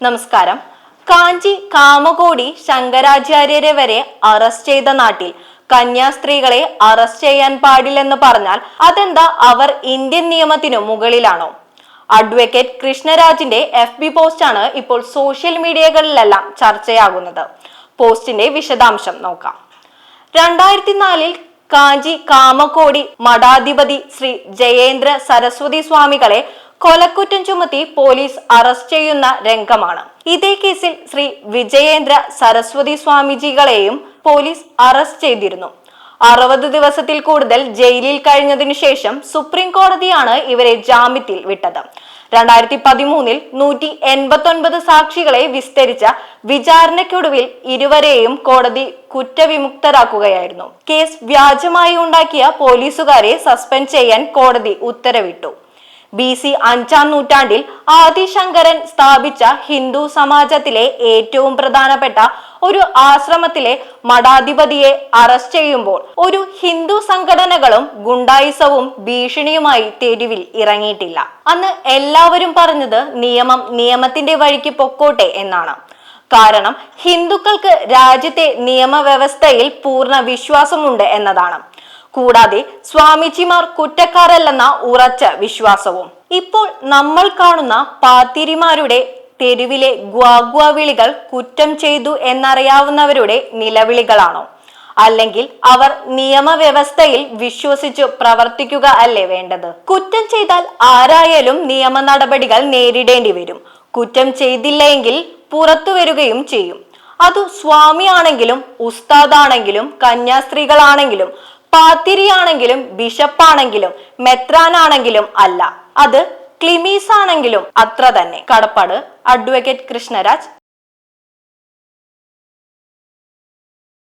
നമസ്കാരം. കാഞ്ചി കാമകോടി ശങ്കരാചാര്യരെ വരെ അറസ്റ്റ് ചെയ്ത നാട്ടിൽ കന്യാസ്ത്രീകളെ അറസ്റ്റ് ചെയ്യാൻ പാടില്ലെന്ന് പറഞ്ഞാൽ അതെന്താ അവർ ഇന്ത്യൻ നിയമത്തിനു മുകളിലാണോ? അഡ്വക്കേറ്റ് കൃഷ്ണരാജിന്റെ എഫ് ബി പോസ്റ്റാണ് ഇപ്പോൾ സോഷ്യൽ മീഡിയകളിലെല്ലാം ചർച്ചയാകുന്നത്. പോസ്റ്റിന്റെ വിശദാംശം നോക്കാം. രണ്ടായിരത്തി നാലിൽ കാഞ്ചി കാമക്കോടി മഠാധിപതി ശ്രീ ജയേന്ദ്ര സരസ്വതി സ്വാമികളെ കൊലക്കുറ്റം ചുമത്തി പോലീസ് അറസ്റ്റ് ചെയ്യുന്ന രംഗമാണ്. ഇതേ കേസിൽ ശ്രീ വിജയേന്ദ്ര സരസ്വതി സ്വാമിജികളെയും പോലീസ് അറസ്റ്റ് ചെയ്തിരുന്നു. അറുപത് ദിവസത്തിൽ കൂടുതൽ ജയിലിൽ കഴിഞ്ഞതിനു ശേഷം സുപ്രീം കോടതിയാണ് ഇവരെ ജാമ്യത്തിൽ വിട്ടത്. രണ്ടായിരത്തി പതിമൂന്നിൽ നൂറ്റി എൺപത്തി ഒൻപത് സാക്ഷികളെ വിസ്തരിച്ച വിചാരണയ്ക്കൊടുവിൽ ഇരുവരെയും കോടതി കുറ്റവിമുക്തരാക്കുകയായിരുന്നു. കേസ് വ്യാജമായി ഉണ്ടാക്കിയ പോലീസുകാരെ സസ്പെൻഡ് ചെയ്യാൻ കോടതി ഉത്തരവിട്ടു. ബി സി അഞ്ചാം നൂറ്റാണ്ടിൽ ആദിശങ്കരൻ സ്ഥാപിച്ച ഹിന്ദു സമാജത്തിലെ ഏറ്റവും പ്രധാനപ്പെട്ട ഒരു ആശ്രമത്തിലെ മഠാധിപതിയെ അറസ്റ്റ് ചെയ്യുമ്പോൾ ഒരു ഹിന്ദു സംഘടനകളും ഗുണ്ടായിസവും ഭീഷണിയുമായി തെരുവിൽ ഇറങ്ങിയിട്ടില്ല. അന്ന് എല്ലാവരും പറഞ്ഞത് നിയമം നിയമത്തിന്റെ വഴിക്ക് പൊക്കോട്ടെ എന്നാണ്. കാരണം ഹിന്ദുക്കൾക്ക് രാജ്യത്തെ നിയമവ്യവസ്ഥയിൽ പൂർണ വിശ്വാസമുണ്ട് എന്നതാണ്. കൂടാതെ സ്വാമിജിമാർ കുറ്റക്കാരല്ലെന്ന ഉറച്ച വിശ്വാസവും. ഇപ്പോൾ നമ്മൾ കാണുന്ന പാത്തിരിമാരുടെ തെരുവിലെ ഗ്വാഗ്വ വിളികൾ കുറ്റം ചെയ്തു എന്നറിയാവുന്നവരുടെ നിലവിളികളാണോ? അല്ലെങ്കിൽ അവർ നിയമവ്യവസ്ഥയിൽ വിശ്വസിച്ചു പ്രവർത്തിക്കുക അല്ലേ വേണ്ടത്? കുറ്റം ചെയ്താൽ ആരായാലും നിയമ നടപടികൾ നേരിടേണ്ടി വരും. കുറ്റം ചെയ്തില്ലെങ്കിൽ പുറത്തു വരികയും ചെയ്യും. അത് സ്വാമിയാണെങ്കിലും ഉസ്താദാണെങ്കിലും കന്യാസ്ത്രീകളാണെങ്കിലും പാത്തിരിയാണെങ്കിലും ബിഷപ്പാണെങ്കിലും മെത്രാനാണെങ്കിലും അല്ല. അത് ക്ലിമീസ് ആണെങ്കിലും അത്ര തന്നെ. കടപ്പാട് അഡ്വക്കേറ്റ് കൃഷ്ണരാജ്.